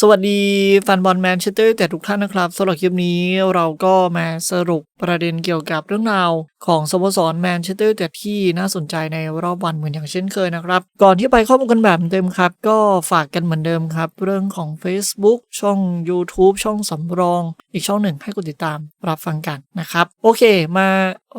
สวัสดีแฟนบอลแมนเชสเตอร์แต่ทุกท่านนะครับสำหรับคลิปนี้เราก็มาสรุปประเด็นเกี่ยวกับเรื่องราว ของสโมสรแมนเชสเตอร์แต่ที่น่าสนใจในรอบวันเหมือนอย่างเช่นเคยนะครับ ก่อนที่ไปข้อมูลกันแบบเต็มครับ ก็ฝากกันเหมือนเดิมครับ เรื่องของ Facebook ช่อง YouTube ช่องสำรอง อีกช่องหนึ่งให้กดติดตามรับฟังกันนะครับ โอเคมา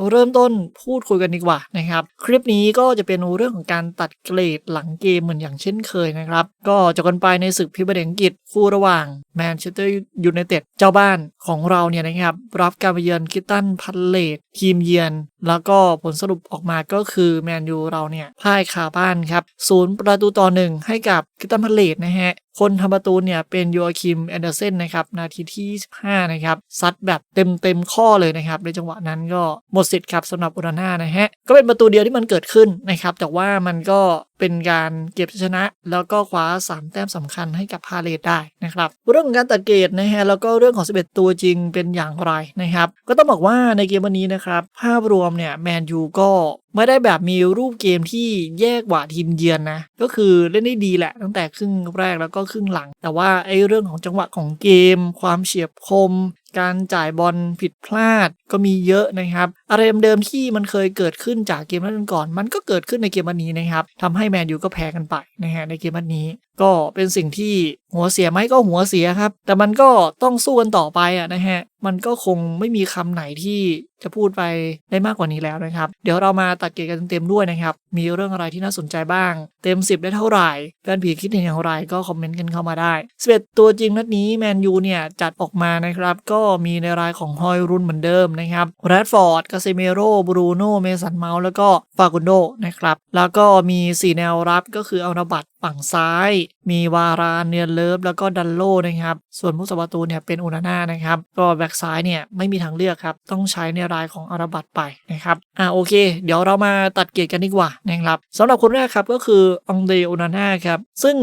เริ่มต้นพูดคุยกันดีกว่านะครับ คลิปนี้ก็จะเป็นเรื่องของการตัดเกรดหลังเกมเหมือนอย่างเช่นเคยนะครับ ก็จะกันไปในศึกพิบดีอังกฤษคู่ระหว่างแมนเชสเตอร์ยูไนเต็ดเจ้าบ้านของเราเนี่ยนะครับ รับการไปเยือนคิตตันพันเลตทีมเยือนแล้วก็ผลสรุปออกมาก็คือแมนยูเราเนี่ยพ่ายคาบ้านครับศูนย์ประตูต่อหนึ่งให้กับคิตตันพันเลตนะฮะ คนทำประตูเนี่ยเป็นโยอาคิมแอนเดอร์เซนนะครับนาทีที่ 25 นะครับซัดแบบเต็มเต็มข้อเลยนะครับในจังหวะนั้นก็หมดสิทธิ์ครับสำหรับอุราน่านะฮะก็เป็นประตูเดียวที่มันเกิดขึ้นนะครับแต่ว่ามันก็เป็นการเก็บชนะ แล้วก็คว้า 3 แต้มสำคัญให้กับพาเลตได้นะครับเรื่องของการตัดเกรดนะฮะแล้วก็เรื่องของ 11 ตัวจริงเป็นอย่างไรนะครับก็ต้องบอกว่าในเกมวันนี้นะครับภาพรวมเนี่ยแมนยูก็ ไม่ได้แบบมีรูปเกมที่แยกกว่าทีมเยือนนะ ก็คือเล่นได้ดีแหละ ตั้งแต่ครึ่งแรกแล้วก็ครึ่งหลัง แต่ว่าไอ้เรื่องของจังหวะของเกม ความเฉียบคมการจ่ายบอลผิดพลาดก็มีเยอะนะครับอะไรเดิมๆที่มันเคยเกิดขึ้นจากเกมนั้นก่อน มันก็เกิดขึ้นในเกมวันนี้นะครับทำให้แมนยูก็แพ้กันไปนะฮะในเกมวันนี้ ก็เป็นสิ่งที่หัวเสียไหมก็หัวเสียครับ แต่มันก็ต้องสู้กันต่อไปอะนะฮะมันก็คงไม่มีคำไหนที่จะพูดไปได้มากกว่านี้แล้วนะครับ เดี๋ยวเรามาตัดเกรดกันเต็มๆด้วยนะครับ มีเรื่องอะไรที่น่าสนใจบ้าง เต็ม 10 ได้เท่าไหร่แฟนผีคิดเห็นอย่างไรก็คอมเมนต์กันเข้ามาได้11ตัวจริงนัดนี้แมนยูเนี่ยจัดออกมานะครับก็มีในรายของฮอยรุนเหมือนเดิมนะครับแรดฟอร์ดกาเซเมโรบรูโนเมสันเมาส์แล้วก็ฟากุนโดนะครับแล้วก็มี 4 แนวรับก็คือเอานาบัตฝั่งซ้าย มีวาราเนียนเลิฟแล้วก็ดันโลนะครับ ส่วนผู้สาตูเนี่ยเป็นอุนาน่านะครับ ก็แบ็กซ้ายเนี่ยไม่มีทางเลือกครับ ต้องใช้ในรายของอาราบัตไปนะครับอ่าโอเค เดี๋ยวเรามาตัดเกรดกันดีกว่านะครับสำหรับคนแรกครับก็คือองเดอุนาน่าครับ ซึ่ง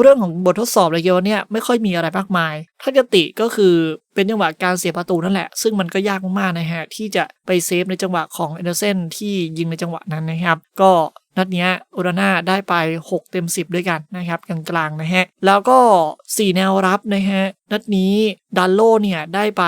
เรื่องของบททดสอบในเกมเนี่ยไม่ค่อยมีอะไรมากมาย ถ้าจะติก็คือเป็นจังหวะการเสียประตูนั่นแหละ ซึ่งมันก็ยากมากๆนะฮะ ที่จะไปเซฟในจังหวะของเอเดอร์เซนที่ยิงในจังหวะนั้นนะครับ ก็ นัดนี้โอราน่าได้ไป 6 เต็ม 10 ด้วยกันนะครับกลางๆนะฮะ แล้วก็ 4 แนวรับนะฮะ นัดนี้ดันโลเนี่ยได้ไป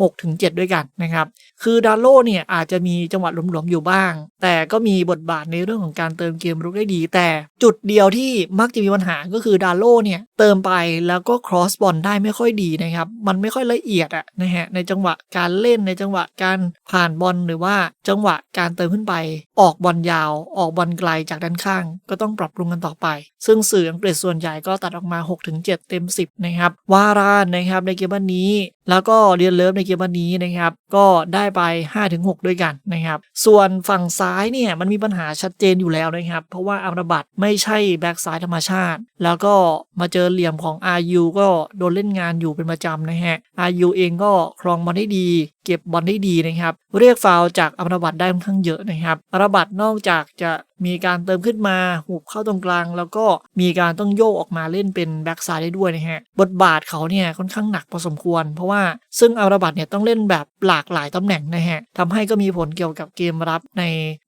6-7 ด้วยกันนะครับ คือดันโลเนี่ยอาจจะมีจังหวะหลวมๆอยู่บ้าง แต่ก็มีบทบาทในเรื่องของการเติมเกมรุกได้ดี แต่จุดเดียวที่มักจะมีปัญหาก็คือดันโลเนี่ยเติมไปแล้วก็ครอสบอลได้ไม่ค่อยดีนะครับ มันไม่ค่อยละเอียดอะนะฮะในจังหวะการเล่นในจังหวะการผ่านบอลหรือว่าจังหวะการเติมขึ้นไป ออกบอลยาว ออกบอลกลจากด้านข้าง ก็ต้องปรับปรุงกันต่อไป ซึ่งสื่ออังกฤษส่วนใหญ่ก็ตัดออกมา 6-7 เต็ม 10 นะครับ วารานนะครับในเกมวันนี้ แล้วก็เรียนเลิฟในเกมวันนี้นะครับ ก็ได้ไป 5-6 ด้วยกันนะครับ ส่วนฝั่งซ้ายเนี่ยมันมีปัญหาชัดเจนอยู่แล้วนะครับ เพราะว่าอัมรบัตไม่ใช่แบ็กซ้ายธรรมชาติ แล้วก็มาเจอเหลี่ยมของ RU ก็โดนเล่นงานอยู่เป็นประจำนะฮะ RU เองก็ครองบอลได้ดี เก็บบอลได้ดีนะครับ เรียกฟาวจากอัมรบัตได้ค่อนข้างเยอะนะครับอัมรบัตนอกจากจะมีการเติมขึ้นมาหุบเข้าตรงกลาง แล้วก็มีการต้องโยกออกมาเล่นเป็นแบ็กซ้ายได้ด้วยนะฮะบทบาทเขาเนี่ยค่อนข้างหนักพอสมควร เพราะว่าซึ่งอัมรบัตเนี่ยต้องเล่นแบบหลากหลายตำแหน่งนะฮะทำให้ก็มีผลเกี่ยวกับเกมรับใน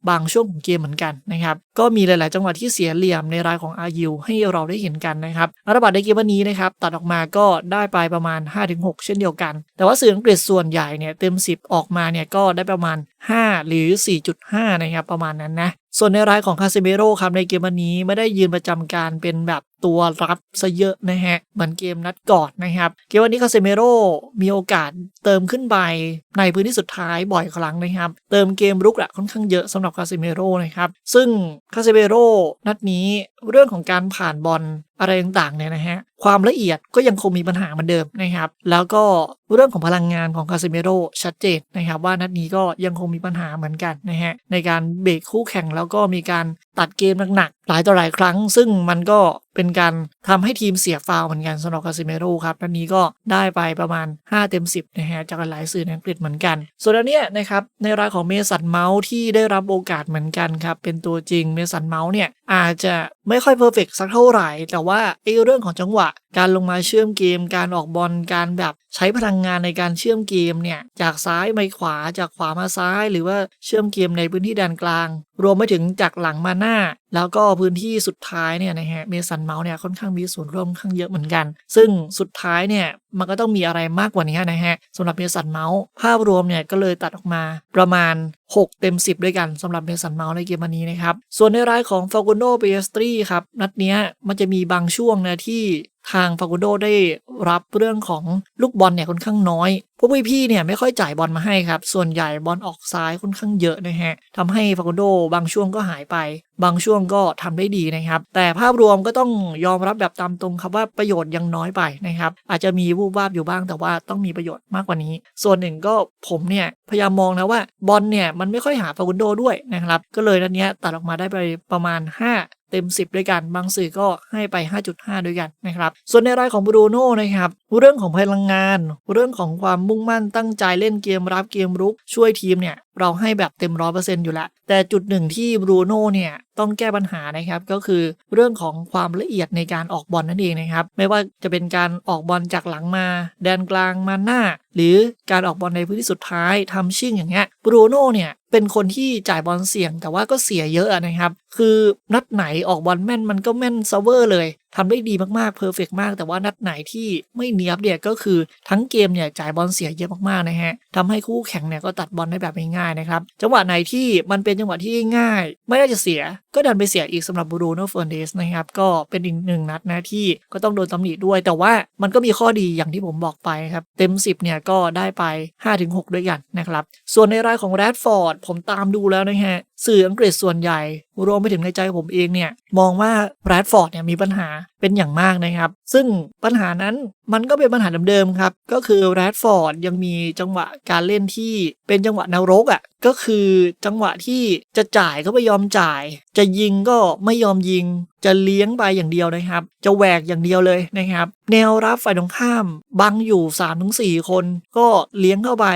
บางช่วงของเกมเหมือนกันนะครับก็มีหลาย ๆ จังหวะที่เสียเหลี่ยมในรายของอายูให้เราได้เห็นกันนะครับอัมรบัตในเกมวันนี้นะครับตัดออกมาก็ได้ไปประมาณ 5-6 เช่นเดียวกัน แต่ว่าสื่ออังกฤษส่วนใหญ่เนี่ยเต็ม 10 ออกมาเนี่ยก็ได้ประมาณ 5 หรือ 4.5 นะครับประมาณนั้นนะส่วนในรายของคาเซเมโร่ครับในเกมวันนี้ไม่ได้ยืนประจำการเป็นแบบตัวรับซะเยอะนะฮะ เหมือนเกมนัดก่อนนะครับ เกมวันนี้คาเซเมโร่มีโอกาสเติมขึ้นไปในพื้นที่สุดท้ายบ่อยครั้งนะครับ เติมเกมรุกอะค่อนข้างเยอะสำหรับคาเซเมโร่นะครับ ซึ่งคาเซเมโร่นัดนี้เรื่องของการผ่านบอลอะไรต่างๆเนี่ยนะฮะ ความละเอียดก็ยังคงมีปัญหาเหมือนเดิมนะครับ แล้วก็เรื่องของพลังงานของคาเซเมโร่ชัดเจนนะครับ ว่านัดนี้ก็ยังคงมีปัญหาเหมือนกันนะฮะในการเบรกคู่แข่งแล้วก็มีการตัดเกมหนักๆหลายต่อหลายครั้ง ซึ่งมันก็ เป็นการทำให้ทีมเสียฟาวเหมือนกันสำหรับคาซิเมโร่ครับนัดนี้ก็ได้ไปประมาณ 5 เต็ม 10นะฮะจากหลายสื่อในอังกฤษเหมือนกัน ส่วนอันเนี้ยนะครับในรายของเมสันเมาส์ที่ได้รับโอกาสเหมือนกันครับเป็นตัวจริงเมสันเมาส์เนี่ยอาจจะไม่ค่อยเพอร์เฟกสักเท่าไหร่ แต่ว่าไอ้เรื่องของจังหวะ การลงมาเชื่อมเกม การออกบอลการแบบใช้พลังงานในการเชื่อมเกมเนี่ยจากซ้ายไปขวาจากขวามาซ้าย หรือว่าเชื่อมเกมในพื้นที่แดนกลาง รวมไปถึงจากหลังมาหน้า แล้วก็พื้นที่สุดท้ายเนี่ยนะฮะเมสันเมาส์เนี่ยค่อนข้างมีส่วนร่วมข้างเยอะเหมือนกัน ซึ่งสุดท้ายเนี่ยมันก็ต้องมีอะไรมากกว่านี้นะฮะสำหรับเมสันเมาส์ภาพรวมเนี่ยก็เลยตัดออกมาประมาณ 6 เต็ม 10 ด้วยกันสำหรับเมสันเมาส์ในเกมนี้นะครับ ส่วนในรายของฟากุนโดเปสตรีครับ นัดเนี้ยมันจะมีบางช่วงนะที่ ทางฟากุนโดได้รับเรื่องของลูกบอลเนี่ยค่อนข้างน้อย พวกพี่ๆเนี่ยไม่ค่อยจ่ายบอลมาให้ครับ ส่วนใหญ่บอลออกซ้ายค่อนข้างเยอะนะฮะทำให้ฟากุนโดบางช่วงก็หายไป บางช่วงก็ทำได้ดีนะครับ แต่ภาพรวมก็ต้องยอมรับแบบตามตรงครับว่าประโยชน์ยังน้อยไปนะครับ อาจจะมีวูบวาบอยู่บ้างแต่ว่าต้องมีประโยชน์มากกว่านี้ ส่วนหนึ่งก็ผมเนี่ยพยายามมองนะว่าบอลเนี่ยมันไม่ค่อยหาฟากุนโดด้วยนะครับ ก็เลยนัดเนี้ยตัดออกมาได้ไปประมาณ 5 เต็ม 10 ด้วยกัน บางสื่อก็ให้ไป 5.5 ด้วยกันนะครับ ส่วนในรายของบรูโน่นะครับเรื่องของพลังงาน เรื่องของความมุ่งมั่นตั้งใจเล่นเกมรับเกมรุก ช่วยทีมเนี่ย เราให้แบบเต็มร้อยเปอร์เซ็นต์อยู่แล้ว แต่จุดหนึ่งที่บรูโน่เนี่ย ต้องแก้ปัญหานะครับ ก็คือเรื่องของความละเอียดในการออกบอลนั่นเองนะครับ ไม่ว่าจะเป็นการออกบอลจากหลังมา แดนกลางมาหน้า หรือการออกบอลในพื้นที่สุดท้ายทำชิ่งอย่างเงี้ยบรูโน่เนี่ยเป็นคนที่จ่ายบอลเสี่ยงแต่ว่าก็เสียเยอะนะครับ คือนัดไหนออกบอลแม่นมันก็แม่นเซเวอร์เลย ทำได้ดีมากๆเพอร์เฟกมาก แต่ว่านัดไหนที่ไม่เนียบเนี่ยก็คือทั้งเกมเนี่ยจ่ายบอลเสียเยอะมากๆนะฮะทำให้คู่แข่งเนี่ยก็ตัดบอลได้แบบง่ายๆนะครับจังหวะไหนที่มันเป็นจังหวะที่ง่าย ไม่ได้จะเสีย ก็ดันไปเสียอีกสำหรับบรูโน่เฟอร์เนสนะครับก็เป็นอีกหนึ่งนัดนะที่ก็ต้องโดนตำหนิด้วย แต่ว่ามันก็มีข้อดีอย่างที่ผมบอกไปครับเต็ม 10เนี่ยก็ได้ไป 5-6 ด้วยกันนะครับส่วนในรายของแรดฟอร์ดผมตามดูแล้วนะฮะสื่ออังกฤษส่วนใหญ่รวมไปถึงในใจผมเองเนี่ยมองว่าแรดฟอร์ดเนี่ยมีปัญหาเป็นอย่างมากนะครับ ซึ่งปัญหานั้นมันก็เป็นปัญหาเดิมๆครับ ก็คือแรดฟอร์ดยังมีจังหวะการเล่นที่เป็นจังหวะนรกอะ่ะก็คือจังหวะที่จะจ่ายก็ไม่ยอมจ่าย จะยิงก็ไม่ยอมยิง จะเลี้ยงไปอย่างเดียวนะครับ จะแหวกอย่างเดียวเลยนะครับ แนวรับฝ่ายตรงข้ามบังอยู่ 3-4 คน ก็เลี้ยงเข้าไป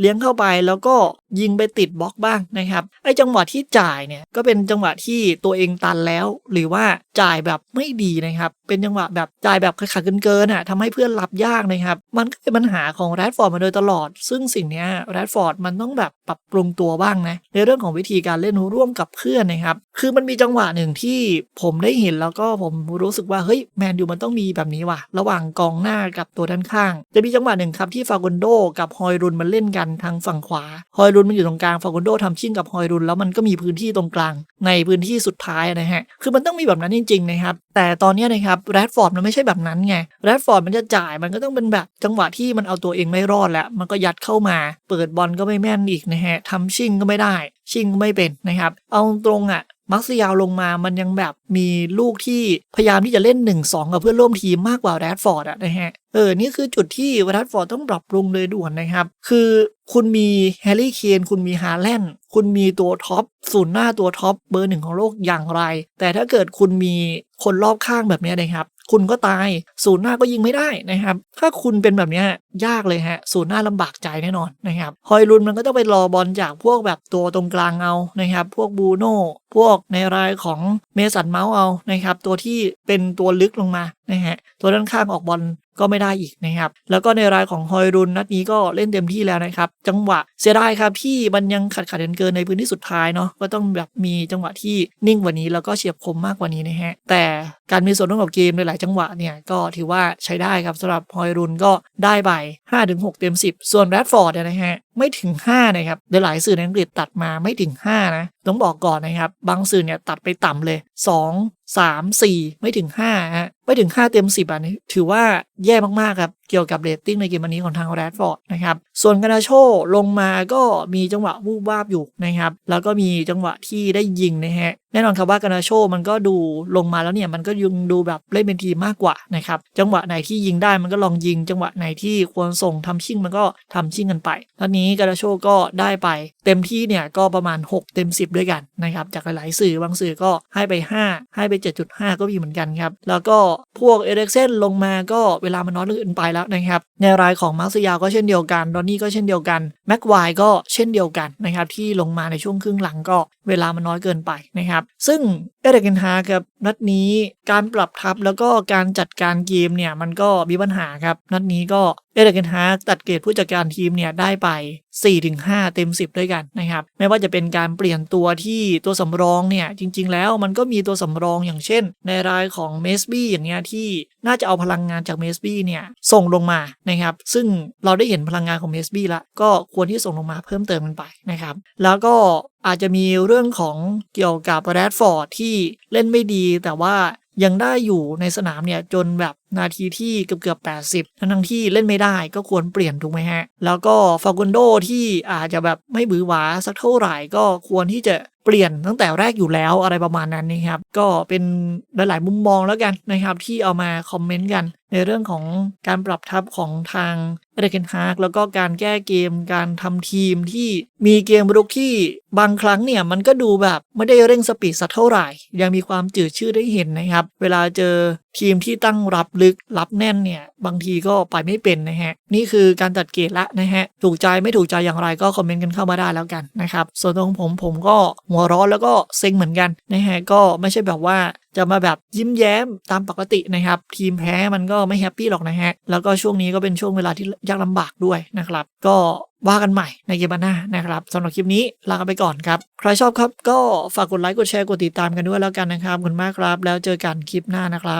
เลี้ยงเข้าไปแล้วก็ยิงไปติดบล็อกบ้างนะครับไอ้จังหวะที่จ่ายเนี่ยก็เป็นจังหวะที่ตัวเองตันแล้ว หรือว่าจ่ายแบบไม่ดีนะครับ เป็นจังหวะแบบจ่ายแบบขาดเกินๆอะทำให้เพื่อนรับยากนะครับ มันก็เป็นปัญหาของแรดฟอร์ดมาโดยตลอด ซึ่งสิ่งนี้แรดฟอร์ดมันต้องแบบปรับปรุงตัวบ้างนะ ในเรื่องของวิธีการเล่นร่วมกับเพื่อนนะครับ คือมันมีจังหวะหนึ่งที่ผมได้เห็นแล้วก็ผมรู้สึกว่าเฮ้ยแมนยูมันต้องมีแบบนี้ว่ะ ระหว่างกองหน้ากับตัวด้านข้าง จะมีจังหวะหนึ่งครับที่ฟากุนโดกับฮอยรุนมันเล่นกันทางฝั่งขวา ฮอยรุนมันอยู่ตรงกลางฟากุนโดทำชิ่งกับฮอยรุนแล้วมันก็มีพื้นที่ตรงกลาง ในพื้นที่สุดท้ายนะฮะ คือมันต้องมีแบบนั้นจจริงนะครับ แต่ตอนนี้นะครับแรดฟอร์ดมันไม่ใช่แบบนั้นไงแรดฟอร์ดมันจะจ่ายมันก็ต้องเป็นแบบจังหวะที่มันเอาตัวเองไม่รอดแล้ว มันก็ยัดเข้ามา เปิดบอลก็ไม่แม่นอีกนะฮะทำชิ่งก็ไม่ได้ ชิ่งก็ไม่เป็นนะครับ เอาตรงอะ มักซิยาวลงมามันยังแบบมีลูกที่พยายามที่จะเล่น 1-2 กับเพื่อนร่วมทีมมากกว่าแรดฟอร์ดอะนะฮะเออ นี่คือจุดที่แรดฟอร์ดต้องปรับปรุงเลยด่วนนะครับ คือคุณมีแฮร์รี่เคนคุณมีฮาแลนด์คุณมีตัวท็อปศูนย์หน้าตัวท็อปเบอร์หนึ่งของโลกอย่างไร แต่ถ้าเกิดคุณมีคนรอบข้างแบบนี้นะครับ คุณก็ตาย ศูนย์หน้าก็ยิงไม่ได้นะครับ ถ้าคุณเป็นแบบนี้ยากเลยฮะ ศูนย์หน้าลำบากใจแน่นอนนะครับฮอยลุนมันก็ต้องไปรอบอลจากพวกแบบตัวตรงกลางเอานะครับ พวกบูโน่พวกในรายของเมสันเมาส์เอานะครับ ตัวที่เป็นตัวลึกลงมานะฮะตัวด้านข้างออกบอลก็ไม่ได้อีกนะครับ แล้วก็ในรายของฮอยรุนนัดนี้ก็เล่นเต็มที่แล้วนะครับ จังหวะเสียดายครับที่มันยังขัดขัดเกินในพื้นที่สุดท้ายเนาะก็ต้องแบบมีจังหวะที่นิ่งกว่านี้แล้วก็เฉียบคมมากกว่านี้นะฮะแต่การมีส่วนร่วมกับเกมในหลายจังหวะเนี่ยก็ถือว่าใช้ได้ครับสำหรับฮอยรุนก็ได้ไป5-6 เต็ม 10 ส่วนแรดฟอร์ดนะฮะไม่ถึง 5 นะครับในหลายสื่อในอังกฤษตัดมาไม่ถึง 5 นะ ต้องบอกก่อนนะครับ บางสื่อเนี่ยตัดไปต่ำเลย 2 3 4 ไม่ถึง5ฮะไม่ถึง 5 เต็ม 10อันนี้ถือว่าแย่มากๆครับเกี่ยวกับเรตติ้งในเกมวันนี้ของทางแรดฟอร์ดนะครับส่วนกานาโชลงมาก็มีจังหวะวูบวาบอยู่นะครับแล้วก็มีจังหวะที่ได้ยิงนะฮะแน่นอนครับว่ากานาโชมันก็ดูลงมาแล้วเนี่ยมันก็ยังดูแบบเล่นเป็นทีมากกว่านะครับจังหวะไหนที่ยิงได้มันก็ลองยิง จังหวะไหนที่ควรส่งทำชิ่งมันก็ทำชิ่งกันไปตอนนี้กานาโชก็ได้ไป เต็มที่เนี่ยก็ประมาณ 6 เต็ม 10 ด้วยกันนะครับจากหลายๆสื่อบางสื่อก็ให้ไป 5 ให้ไป7.5 ก็มีเหมือนกันครับ แล้วก็พวกเอเร็กเซนลงมาก็เวลามันน้อยลงไปแล้วนะครับในรายของมาร์ซิยาก็เช่นเดียวกันดอนนี่ก็เช่นเดียวกันแม็กไวก็เช่นเดียวกันนะครับที่ลงมาในช่วงครึ่งหลังก็เวลามันน้อยเกินไปนะครับซึ่งเอเดกินฮาครับนัดนี้การปรับทัพแล้วก็การจัดการเกมเนี่ยมันก็มีปัญหาครับนัดนี้ก็เอเดกินฮาตัดเกรดผู้จัดการทีมเนี่ยได้ไป4-5 เต็ม 10 ด้วยกันนะครับไม่ว่าจะเป็นการเปลี่ยนตัวที่ตัวสำรองเนี่ยจริง ๆ แล้วมันก็มีตัวสำรองอย่างเช่น ในรายของเมสบี้อย่างเงี้ยที่น่าจะเอาพลังงานจากเมสบี้เนี่ยส่งลงมานะครับซึ่งเราได้เห็นพลังงานของเมสบี้ละก็ควรที่ส่งลงมาเพิ่มเติมกันไปนะครับแล้วก็อาจจะมีเรื่องของเกี่ยวกับแรดฟอร์ดที่เล่นไม่ดีแต่ว่ายังได้อยู่ในสนามเนี่ยจนแบบ นาทีที่เกือบเกือบ80ทั้งทั้งที่เล่นไม่ได้ก็ควรเปลี่ยนถูกไหมฮะ แล้วก็ฟากุนโดที่อาจจะแบบไม่บือหวาสักเท่าไหร่ก็ควรที่จะเปลี่ยนตั้งแต่แรกอยู่แล้วอะไรประมาณนั้นนะครับ ก็เป็นหลาย ๆ มุมมองแล้วกันนะครับ ที่เอามาคอมเมนต์กัน ในเรื่องของการปรับทัพของทางเรเกนฮาร์กแล้วก็การแก้เกมการทำทีมที่มีเกมรุกที่บางครั้งเนี่ย มันก็ดูแบบไม่ได้เร่งสปีดสักเท่าไหร่ ยังมีความจืดชืดได้เห็นนะครับ เวลาเจอทีมที่ตั้งรับลึกรับแน่นเนี่ย บางทีก็ไปไม่เป็นนะฮะ นี่คือการจัดเกรดละนะฮะ ถูกใจไม่ถูกใจอย่างไรก็คอมเมนต์กันเข้ามาได้แล้วกันนะครับ ส่วนตัวของผมผมก็หัวร้อนแล้วก็เซ็งเหมือนกันนะฮะ ก็ไม่ใช่แบบว่าจะมาแบบยิ้มแย้มตามปกตินะครับ ทีมแพ้มันก็ไม่แฮปปี้หรอกนะฮะ แล้วก็ช่วงนี้ก็เป็นช่วงเวลาที่ยากลำบากด้วยนะครับ ก็ว่ากันใหม่ในเกมหน้านะครับสำหรับคลิปนี้ลากันไปก่อนครับ ใครชอบครับก็ฝากกดไลค์กดแชร์กดติดตามกันด้วยแล้วกันนะครับขอบคุณมากครับ แล้วเจอกันคลิปหน้านะครับ